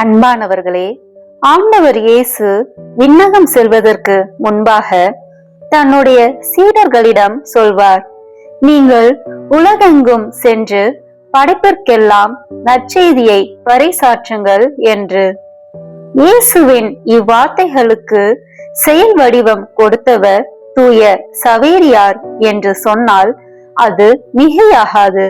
அன்பானவர்களே ஆண்டவர் இயேசு விண்ணகம் செல்வதற்கு முன்பாக தன்னுடைய சீடர்களிடம் சொல்வார் நீங்கள் உலகெங்கும் சென்று படைப்பிற்கெல்லாம் நற்செய்தியை பறைசாற்றுங்கள் என்று. இயேசுவின் இவ்வார்த்தைகளுக்கு செயல் வடிவம் கொடுத்தவர் தூய சவேரியார் என்று சொன்னால் அது மிகையாகாது.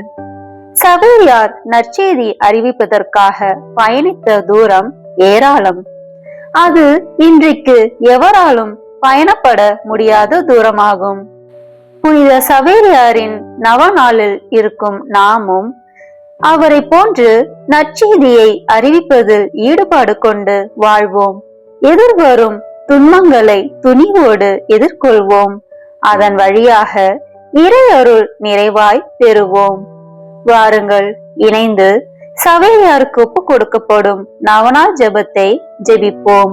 சவேரியார் நற்செய்தி அறிவிப்பதற்காக பயணித்த தூரம் ஏராளம். அது இன்றைக்கு எவராலும் பயணப்பட முடியாத தூரமாகும். புனித சவேரியாரின் நவநாளில் இருக்கும் நாமும் அவரை போன்று நற்செய்தியை அறிவிப்பதில் ஈடுபாடு கொண்டு வாழ்வோம். எதிர்வரும் துன்பங்களை துணிவோடு எதிர்கொள்வோம். அதன் வழியாக இறையொருள் நிறைவாய் பெறுவோம். வாருங்கள். இணைந்து சவேரியாருக்கு ஒப்பு கொடுக்கப்படும் நவநாள் ஜெபத்தை ஜெபிப்போம்.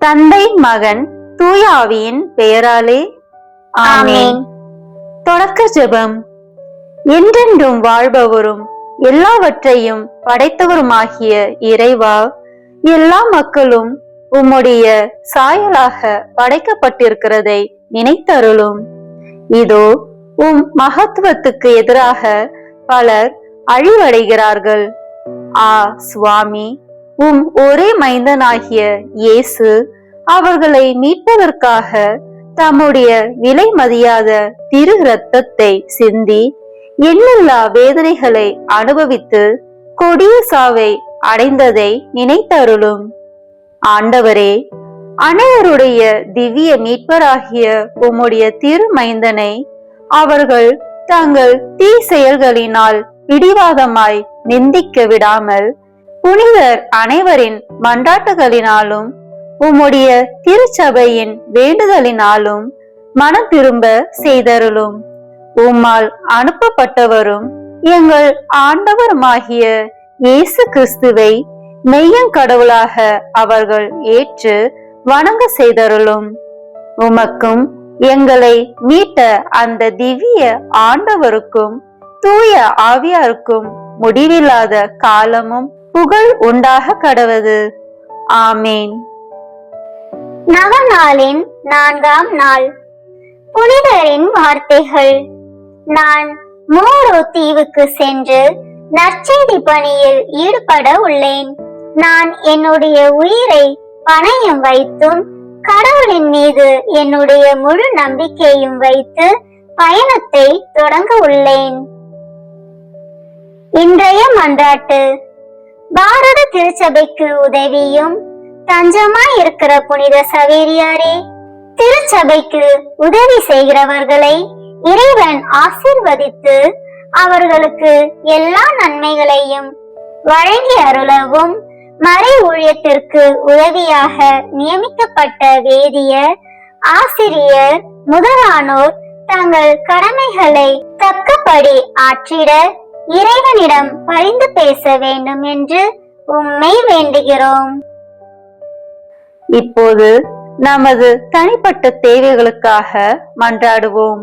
தந்தை மகன் தூய ஆவியின் பெயராலே ஆமென். தொடக்க ஜெபம். என்றென்றும் வாழ்பவரும் எல்லாவற்றையும் படைத்தவருமாகிய இறைவா எல்லா மக்களும் உம்முடைய சாயலாக படைக்கப்பட்டிருக்கிறதை நினைத்தருளும். இதோ உம் மகத்துவத்துக்கு எதிராக பலர் அழிவடைகிறார்கள். ஆ சுவாமி உம் ஒரே மைந்தனாகிய இயேசு அவர்களை மீட்பதற்காக தம்முடைய விலை மதியாத திரு ரத்தத்தை சிந்தி எண்ணில்லா வேதனைகளை அனுபவித்து கொடிய சாவை அடைந்ததை நினைத்தருளும். ஆண்டவரே அனைவருடைய திவ்ய மீட்பராகிய உம்முடைய திருமைந்தனை அவர்கள் தங்கள் தீ செயல்களினால் பிடிவாதமாய் நிந்திக்க விடாமல் புனிதர் அனைவரின் மன்றாட்டுகளினாலும் உம்முடைய திருச்சபையின் வேண்டுதலினாலும் மனம் திரும்ப செய்தருளும். உம்மால் அனுப்பப்பட்டவரும் எங்கள் ஆண்டவருமாகிய இயேசு கிறிஸ்துவை மெய்யங்கடவுளாக அவர்கள் ஏற்று வணங்க செய்தருளும். உமக்கும் எங்களை மீட்ட அந்த திவ்ய ஆண்டவருக்கும் தூய ஆவியாருக்கும் முடிவில்லாத காலமும் புகழ் உண்டாக கடவது. ஆமேன். நவநாளின் நான்காம் நாள். புனிதரின் வார்த்தைகள். நான் மோரோ தீவுக்கு சென்று நற்செய்தி பணியில் ஈடுபட உள்ளேன். நான் என்னுடைய உயிரை பணயம் வைத்தும் கடவுளின் மீது என்னுடைய முழு நம்பிக்கையும் வைத்து பயணத்தை தொடங்க உள்ளேன். இன்றைய மன்றாட்டு. பாரத திருச்சபைக்கு உதவியும் தஞ்சமாய் இருக்கிற புனித சவேரியாரே திருச்சபைக்கு உதவி செய்கிறவர்களை இறைவன் ஆசிர்வதித்து அவர்களுக்கு எல்லா நன்மைகளையும் வழங்கி அருளவும் மறை ஊழியத்திற்கு உதவியாக நியமிக்கப்பட்ட வேதியர் ஆசிரியர் முதலானோர் தங்கள் கடமைகளை தக்கபடி ஆற்றிட இறைவனிடம் பரிந்து பேச வேண்டும் என்று உண்மை வேண்டுகிறோம். இப்போது நமது தனிப்பட்ட தேவைகளுக்காக மன்றாடுவோம்.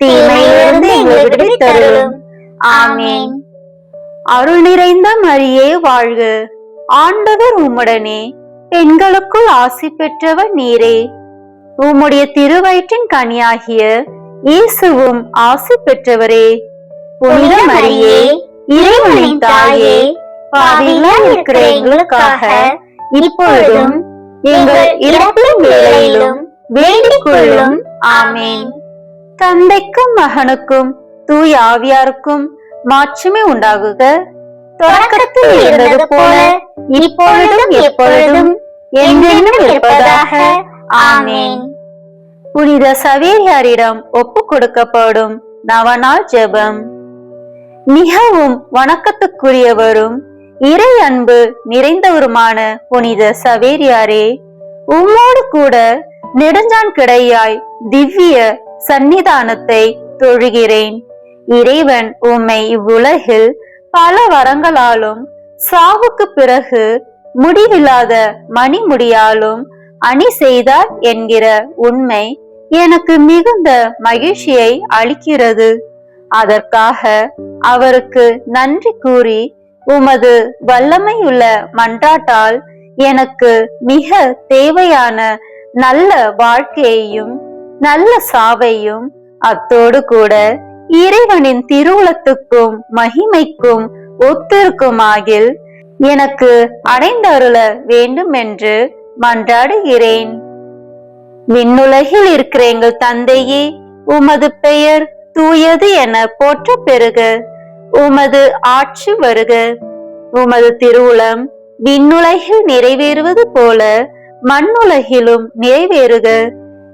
தீமையிலிருந்து எங்களை விடுவித்தருளும் ஆமேன். அருள் நிறைந்த மரியே வாழ்க. ஆண்டவர் உம்முடனே. பெண்களுக்குள் ஆசி பெற்றவர் நீரே. உம்முடைய திருவயிற்றின் கனியாகிய இயேசுவும் ஆசி பெற்றவரே. புனித மரியே இறைவனின் தாயே பாவிகளா இருக்கிற எங்களுக்காக இப்பொழுதும் எங்கள் இறப்பின் வேளையிலும் வேண்டிக் கொள்ளும். ஆமேன். தந்தைக்கும் மகனுக்கும் தூய ஆவியாருக்கும் மாட்சிமை உண்டாகுக. தொடக்கத்தில் இருந்தது போல இப்பொழுதும் எப்பொழுதும் என்றென்றும் இருப்பதாக. ஆமேன். புனித சவேரியாரிடம் ஒப்பு கொடுக்கப்படும் நவநாள் ஜெபம். மிகவும் வணக்கத்துக்குரியவரும் இறை அன்பு நிறைந்தவருமான புனித சவேரியாரே உம்மோடு கூட நெடுஞ்சான் கிடையாய் திவ்ய சந்நிதானத்தை தொழுகிறேன். இறைவன் உம்மை இவ்வுலகில் பல வரங்களாலும் சாவுக்கு பிறகு முடிவில்லாத மணிமுடியாலும் அணி செய்தார் என்கிற உண்மை எனக்கு மிகுந்த மகிழ்ச்சியை அளிக்கிறது. அதற்காக அவருக்கு நன்றி கூறி உமது வல்லமையுள்ள மன்றாட்டால் எனக்கு மிக தேவையான நல்ல வாழ்க்கையையும் நல்ல சாவையும் அத்தோடு கூட இறைவனின் திருவுளத்துக்கும் மகிமைக்கும் ஒத்திருக்குமாகில் எனக்கு அடைந்தருள வேண்டும் என்று மன்றாடுகிறேன். விண்ணுலகில் இருக்கிற எங்கள் தந்தையே உமது பெயர் தூயது என போற்ற பெறுக. உமது ஆட்சி வருக. உமது திருவுளம் விண்ணுலகில் நிறைவேறுவது போல மண்ணுலகிலும் நிறைவேறுக.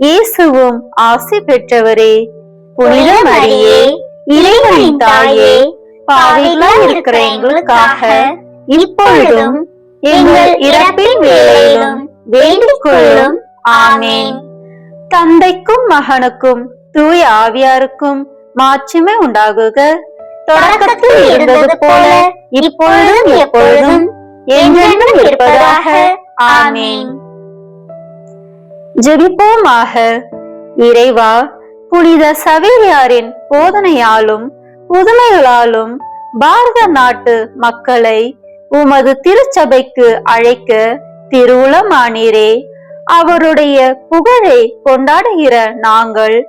இயேசுவும் ஆசை பெற்றவரே. புனித மரியே இறைவனின் தாயே பாவிகளா இருக்கிற எங்களுக்காக இப்பொழுதும் எங்கள் இறப்பின் வேலையிலும் வேண்டிக் கொள்ளும் ஆமேன். தந்தைக்கும் மகனுக்கும் தூய ஆவியாருக்கும் மாட்சிமை உண்டாகுக. தொடக்கத்தில் இருந்தது போல இப்பொழுதும் எப்பொழுதும் என்றென்றும் இருப்பதாக. ஆமேன். ஜெபிப்போமாக. இறைவா புனித சவேரியாரின் போதனையாலும் புதுமைகளாலும் பாரத நாட்டு மக்களை உமது திருச்சபைக்கு அழைக்க திருவுளமானீரே. அவருடைய புகழை கொண்டாடுகிற நாங்கள்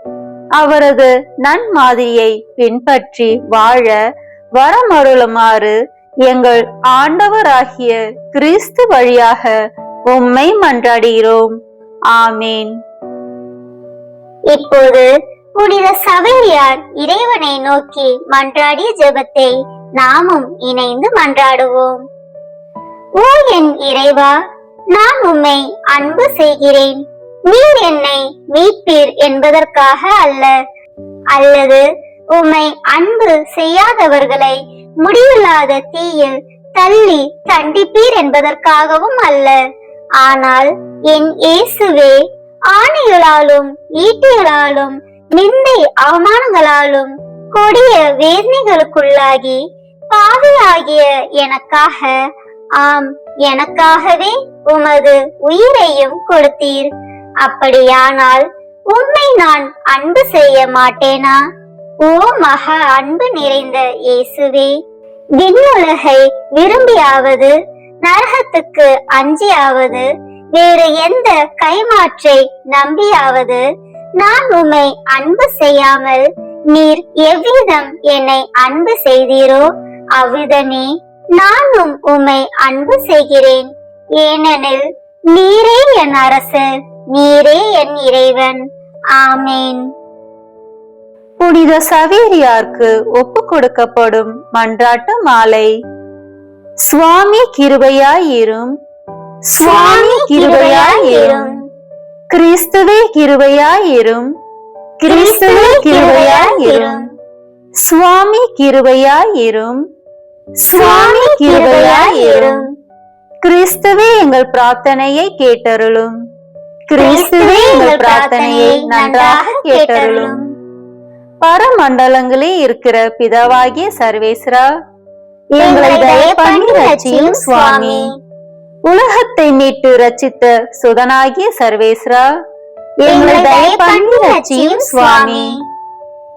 அவரது நன்மாதிரியை பின்பற்றி வாழ வரமருளுமாறு எங்கள் ஆண்டவராகிய கிறிஸ்து வழியாக உம்மை மன்றாடுகிறோம். ஆமேன். இப்போது புனித சபையார் இறைவனை நோக்கி மன்றாடிய ஜெபத்தை நாமும் இணைந்து மன்றாடுவோம். ஓ என் இறைவா நான் உம்மை அன்பு செய்கிறேன். நீர் என்னை மீட்பீர் என்பதற்காக அல்ல அல்லது உம்மை அன்பு செய்யாதவர்களை முடிவில்லாத தீயில் தள்ளி தண்டிப்பீர் என்பதற்காகவும் அல்ல. ஆனால் என் இயேசுவே ஆணைகளாலும் ஈட்டிகளாலும் நிந்தை அவமானங்களாலும் கொடிய வேதனைகளுக்குள்ளாகி பாவியாகிய எனக்காக ஆம் எனக்காகவே உமது உயிரையும் கொடுத்தீர். அப்படியானால் உம்மை நான் அன்பு செய்ய மாட்டேனா? ஓ மகா அன்பு நிறைந்த இயேசுவே விண்ணுலகை விரும்பியாவது நரகத்துக்கு அஞ்சியாவது வேறு எந்த கைமாற்றை நம்பியாவது நான் உம்மை அன்பு செய்யாமல் நீர் எவ்விதம் என்னை அன்பு செய்தீரோ அவ்விதமே நானும் உம்மை அன்பு செய்கிறேன். ஏனெனில் நீரே என் அரசு நீரே என் இறைவன். ஆமேன். புனித சவேரியார்க்கு ஒப்பு கொடுக்கப்படும் மன்றாட்டு மாலை. சுவாமி கிருபையாயிரும். சுவாமி கிருபையாயிரும். கிறிஸ்துவே கிருபையாயிரும். கிறிஸ்துவே கிருபையாயிரும். சுவாமி கிருபையாயிரும். சுவாமி கிருபையாயிரும். கிறிஸ்துவே எங்கள் பிரார்த்தனையை கேட்டருளும். கிறிஸ்துவே எங்கள் பிரார்த்தனையை நன்றாக கேட்டருளும். பரமண்டலங்களில் இருக்கிற பிதாவாகிய சர்வேஸ்வரா சுவாமி. உலகத்தை மீட்டு ரட்சித்த சுதனாகிய சர்வேஸ்வரா எங்களை தயை பண்ணி ரட்சியும் சுவாமி.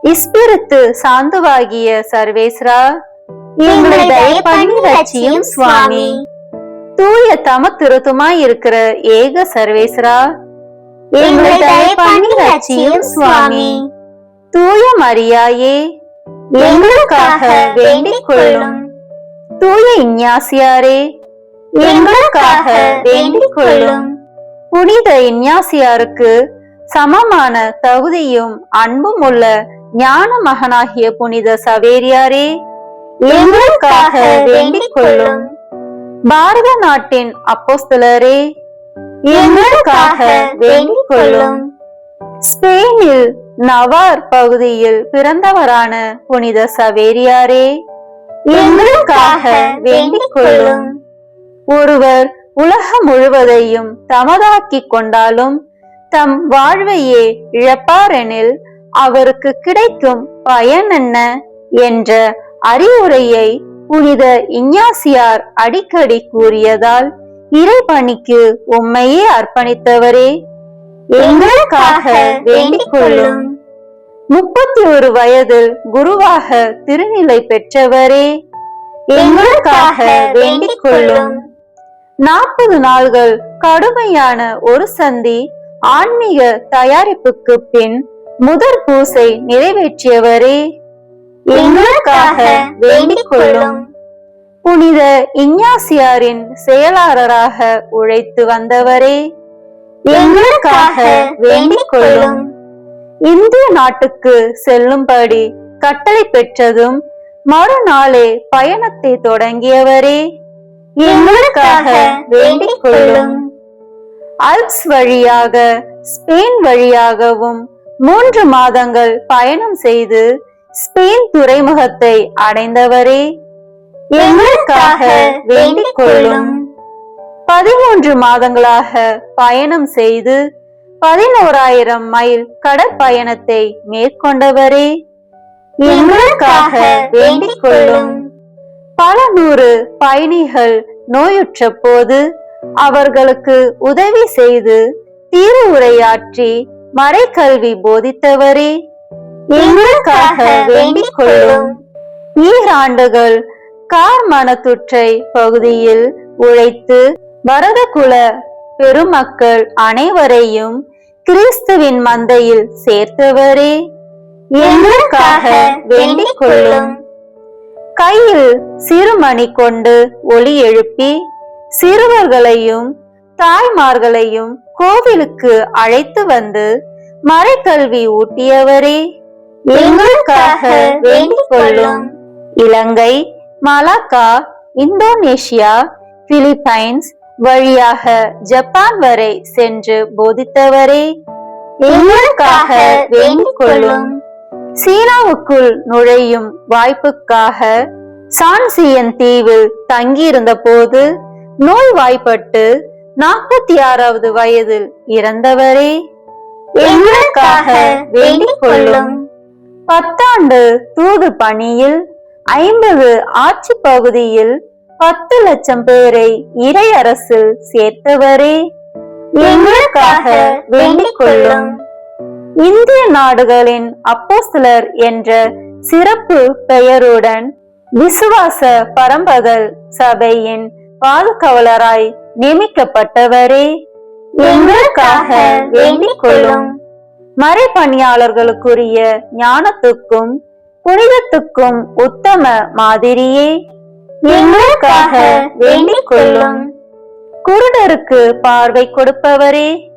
இஸ்பிரித்து சாந்துவாகிய சர்வேஸ்வரா எங்களை தயை பண்ணி ரட்சியும் சுவாமி. தூய தம திருத்துமாய் இருக்கிற ஏக சர்வேஸ்வரா எங்களை தயை பண்ணி ரட்சியும் சுவாமி. தூய மரியாயே எங்களுக்காக வேண்டிக் கொள்ளும். தூய இஞ்ஞாசியாரே எங்களுக்காக வேண்டிக் கொள்ளும் புனித இஞ்ஞாசியாருக்கு சமமான தகுதியும் அன்பும் உள்ள ஞான மகனாகிய புனித சவேரியாரே எங்களுக்காக வேண்டிக் கொள்ளும் பாரத நாட்டின் அப்போஸ்தலரே எங்களுக்காக வேண்டிக் கொள்ளும் ஸ்பெயினில் நவார் பகுதியில் பிறந்தவரான புனித சவேரியாரே எங்களுக்காக வேண்டிக் கொள்ளும் ஒருவர் உலகம் முழுவதையும் தமதாக்கிக் கொண்டாலும் தம் வாழ்வையே இழப்பாரெனில் அவருக்கு கிடைக்கும் பயன் என்ன என்ற அறிவுரையை புனித இஞ்ஞாசியார் அடிக்கடி கூறியதால் இறைபணிக்கு உம்மையே அர்ப்பணித்தவரே. எங்களுக்காக வேண்டிக் கொள்ளும் முப்பத்தி ஒரு வயதில் குருவாக திருநிலை பெற்றவரே எங்களுக்காக வேண்டிக் கொள்ளும் நாற்பது நாள்கள் கடுமையான ஒரு சந்தி ஆன்மீக தயாரிப்புக்கு பின் முதற் பூசை நிறைவேற்றியவரே எங்களுக்காக வேண்டிக் கொள்ளும் புனித இஞ்ஞாசியாரின் செயலாளராக உழைத்து வந்தவரே எங்களுக்காக வேண்டிக் கொள்ளும் இந்திய நாட்டுக்கு செல்லும்படி கட்டளை பெற்றதும் மறுநாளே பயணத்தை தொடங்கியவரே. எங்களுக்காக வேண்டிக் கொள்ளும் அல்ப்ஸ் வழியாக ஸ்பெயின் வழியாகவும் மூன்று மாதங்கள் பயணம் செய்து ஸ்பெயின் துறைமுகத்தை அடைந்தவரே. எங்களுக்காக வேண்டிக் கொள்ளும் பதிமூன்று மாதங்களாக பயணம் செய்து பதினோராயிரம் மைல் கடற்பயணத்தை மேற்கொண்டவரே. எங்களுக்காக வேண்டிக் கொள்ளும் பல நூறு பயணிகள் நோயுற்ற போது அவர்களுக்கு உதவி செய்து தீர்வு உரையாற்றி மறைக்கல்வி போதித்தவரே. எங்களுக்காக வேண்டிக் கொள்ளும் ஈராண்டுகள் கார் மனத்துற்றை பகுதியில் உழைத்து பரதகுல பெருமக்கள் அனைவரையும் கிறிஸ்துவின் மந்தையில் சேர்த்தவரே. எங்களுக்காக வேண்டிக் கொள்ளும் கையில் சிறுமணி கொண்டு ஒளி எழுப்பி சிறுவர்களையும் தாய்மார்களையும் கோவிலுக்கு அழைத்து வந்து மறைக்கல்வி ஊட்டியவரே. எங்களுக்காக வேண்டிக் கொள்ளும் இலங்கை மலாக்கா இந்தோனேஷியா பிலிப்பைன்ஸ் வழியாக ஜப்பான் வரை சென்று போதித்தவரே எங்களுக்காக வேண்டிக் கொள்ளும் சீனாவுக்குள் நுழையும் வாய்ப்புக்காக சான்சியன் தீவில் தங்கியிருந்த போது நோய் வாய்ப்பட்டு நாற்பத்தி ஆறாவது வயதில் இறந்தவரே எங்களுக்காக வேண்டிக் கொள்ளும் பத்தாண்டு தூது பணியில் ஐம்பது ஆட்சி பகுதியில் பத்து லட்சம் பேரை இறை அரசில் சேர்த்தவரே. எங்களுக்காக வேண்டிக் கொள்ளும் இந்திய நாடுகளின் அப்போஸ்தலர் என்ற சிறப்பு பெயருடன் விசுவாச பரம்பகல் சபையின் பாதுகாவலராய் நியமிக்கப்பட்டவரே. எங்களுக்காக வேண்டிக் கொள்ளும் மறைப்பணியாளர்களுக்குரிய ஞானத்துக்கும் புனிதத்துக்கும் உத்தம மாதிரியே. எங்களுக்காக வேண்டிக் கொள்ளும். குருடருக்கு பார்வை கொடுப்பவரே.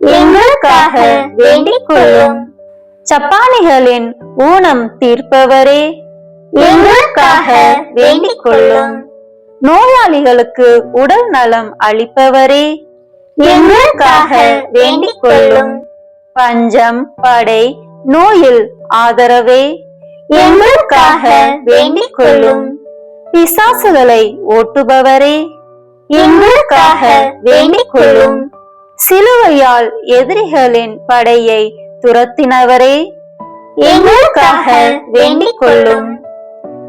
எங்களுக்காக வேண்டிக் கொள்ளும். சப்பானிகளின் ஊனம் தீர்ப்பவரே. எங்களுக்காக வேண்டிக் கொள்ளும். நோயாளிகளுக்கு உடல் நலம் அளிப்பவரே. எங்களுக்காக வேண்டிக் கொள்ளும். பஞ்சம் படை நோயில் ஆதரவே. எங்களுக்காக வேண்டிக் கொள்ளும். பிசாசுகளை ஓட்டுபவரே எங்களுக்காக வேண்டிக் கொள்ளும் சிலுவையால் எதிரிகளின் படையை துரத்தினவரே எங்களுக்காக வேண்டிக் கொள்ளும்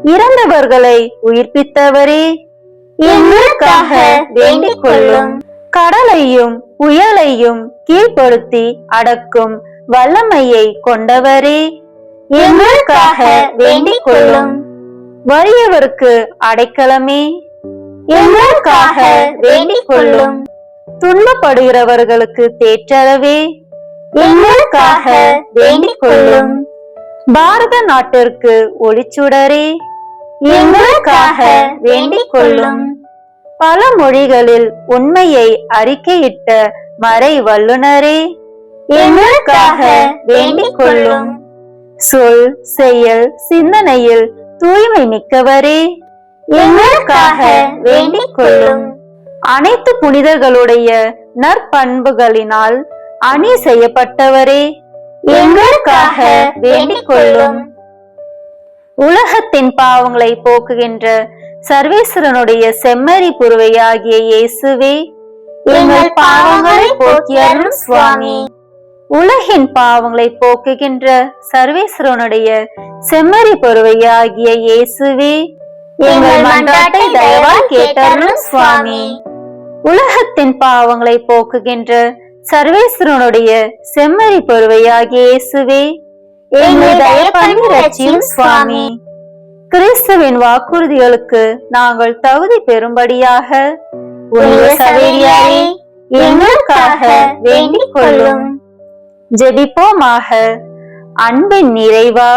இறந்தவர்களை உயிர்ப்பித்தவரே எங்களுக்காக வேண்டிக் கொள்ளும் கடலையும் புயலையும் கீழ்ப்படுத்தி அடக்கும் வல்லமையை கொண்டவரே எங்களுக்காக வேண்டிக் கொள்ளும் வறியவருக்கு அடைக்கலமே. எங்களுக்காக வேண்டிக் கொள்ளும் துன்பப்படுகிறவர்களுக்கு தேற்றளவே. எங்களுக்காக வேண்டிக் கொள்ளும் பாரத நாட்டிற்கு ஒளிச்சுடரே. எங்களுக்காக வேண்டிக் கொள்ளும் பல மொழிகளில் உண்மையை அறிக்கையிட்ட மறை வல்லுனரே. எங்களுக்காக வேண்டிக் கொள்ளும் சொல் செயல் சிந்தனையில் தூய்மை மிக்கவரே. எங்களுக்காக வேண்டிக் கொள்ளும் அனைத்து புனிதர்களுடைய நற்பண்புகளினால் அணி செய்யப்பட்டவரே. எங்களுக்காக வேண்டிக் கொள்ளும் உலகத்தின் பாவங்களை போக்குகின்ற சர்வேஸ்வரனுடைய செம்மறி புருவையாகிய இயேசுவே எங்கள் பாவங்களை போக்கியாரும் சுவாமி. உலகின் பாவங்களை போக்குகின்ற சர்வேஸ்வரனுடைய செம்மறி பொறுவையாகிய இயேசுவே எங்கள் மன்றாட்டை தயவாய் கேட்டருளும் சுவாமி. உலகத்தின் பாவங்களை போக்குகின்ற சர்வேஸ்வரனுடைய செம்மறி பொறுவையாகிய இயேசுவே எங்களை தயப்பண்ணி ரட்சியும் சுவாமி. கிறிஸ்துவின் வாக்குறுதிகளுக்கு நாங்கள் தகுதி பெறும்படியாக புனித சவேரியாரே எங்களுக்காக வேண்டிக் கொள்ளும். ஜெபிப்போமாக. அன்பின் நிறைவா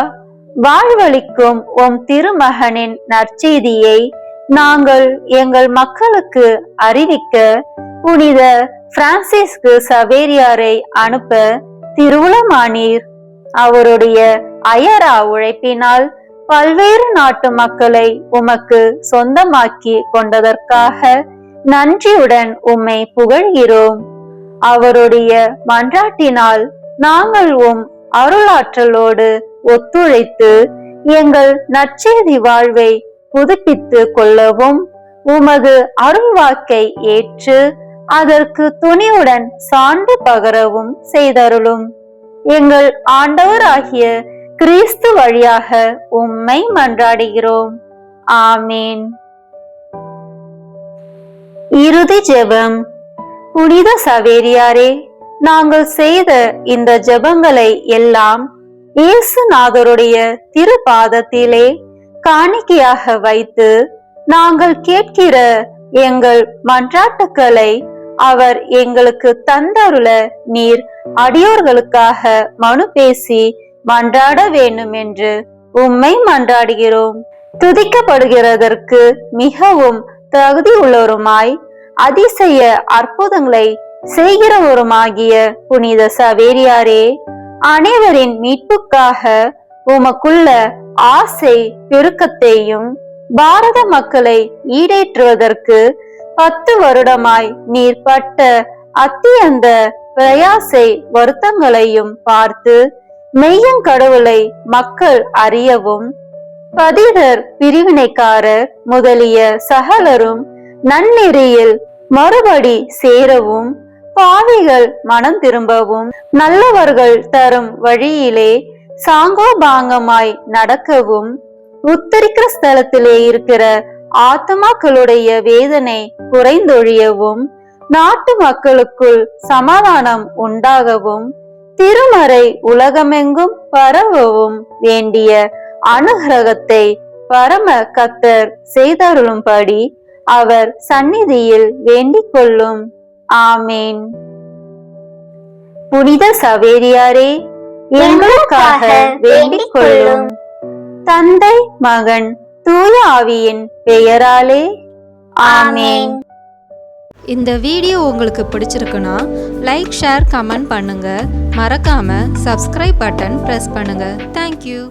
வாழ்வளிக்கும் உம் திருமகனின் நற்செய்தியை நாங்கள் எங்கள் மக்களுக்கு அறிவிக்க புனித பிரான்சிஸ்கு சவேரியாரை அனுப்ப திருவுளமானீர். அவருடைய அயரா உழைப்பினால் பல்வேறு நாட்டு மக்களை உமக்கு சொந்தமாக்கி கொண்டதற்காக நன்றியுடன் உம்மை புகழ்கிறோம். அவருடைய மன்றாட்டினால் நாங்கள் உம் அருளாற்றலோடு ஒத்துழைத்து எங்கள் நற்செய்தி வாழ்வை புதுப்பித்து கொள்ளவும் உமது அருள்வாக்கை ஏற்று அதற்கு துணிவுடன் சான்று பகரவும் செய்தருளும். எங்கள் ஆண்டவராகிய கிறிஸ்து வழியாக உம்மை மன்றாடுகிறோம். ஆமீன். இறுதி ஜெபம். புனித சவேரியாரே நாங்கள் செய்த இந்த ஜெபங்களை எல்லாம் இயேசுநாதருடைய திருப்பாதத்திலே காணிக்கையாக வைத்து நாங்கள் கேட்கிற எங்கள் மன்றாட்டுக்களை அவர் எங்களுக்கு தந்தருள நீர் அடியோர்களுக்காக மனு பேசி மன்றாட வேண்டும் என்று உம்மை மன்றாடுகிறோம். துதிக்கப்படுகிறதற்கு மிகவும் தகுதி உள்ளவருமாய் அதிசய அற்புதங்களை செய்கிறவருமாகிய புனித சவேரியாரே அனைவரின் மீட்புக்காக உமக்குள்ள ஆசை பெருக்கத்தையும் பாரத மக்களை ஈடேற்றுவதற்கு பத்து வருடமாய் நீர் பட்ட அத்தியந்த பிரயாசை வருத்தங்களையும் பார்த்து மெய்யங்கடவுளை மக்கள் அறியவும் பதிதர் பிரிவினைக்காரர் முதலிய சகலரும் நன்னெறியில் மறுபடி சேரவும் பாவிகள் மனம் திரும்பவும் நல்லவர்கள் தரும் வழியிலே சாங்கோபாங்கமாய் நடக்கவும் உத்தரிக்கிற ஸ்தலத்திலே இருக்கிற ஆத்மாக்களுடைய வேதனை குறைந்தொழியவும் நாட்டு மக்களுக்குள் சமாதானம் உண்டாகவும் திருமறை உலகமெங்கும் பரவவும் வேண்டிய அனுகிரகத்தை பரம கத்தர் செய்தருளும்படி அவர் சந்நிதியில் வேண்டிக் கொள்ளும் ஆமேன். புனித சவேரியாரே எங்களுக்காக வேண்டிக் கொள்ளும் தந்தை மகன் தூய ஆவியின் பெயராலே ஆமேன். இந்த வீடியோ உங்களுக்கு பிடிச்சிருக்குன்னா லைக் ஷேர் கமெண்ட் பண்ணுங்க. மறக்காம சப்ஸ்கிரைப் பட்டன் ப்ரெஸ் பண்ணுங்க. Thank you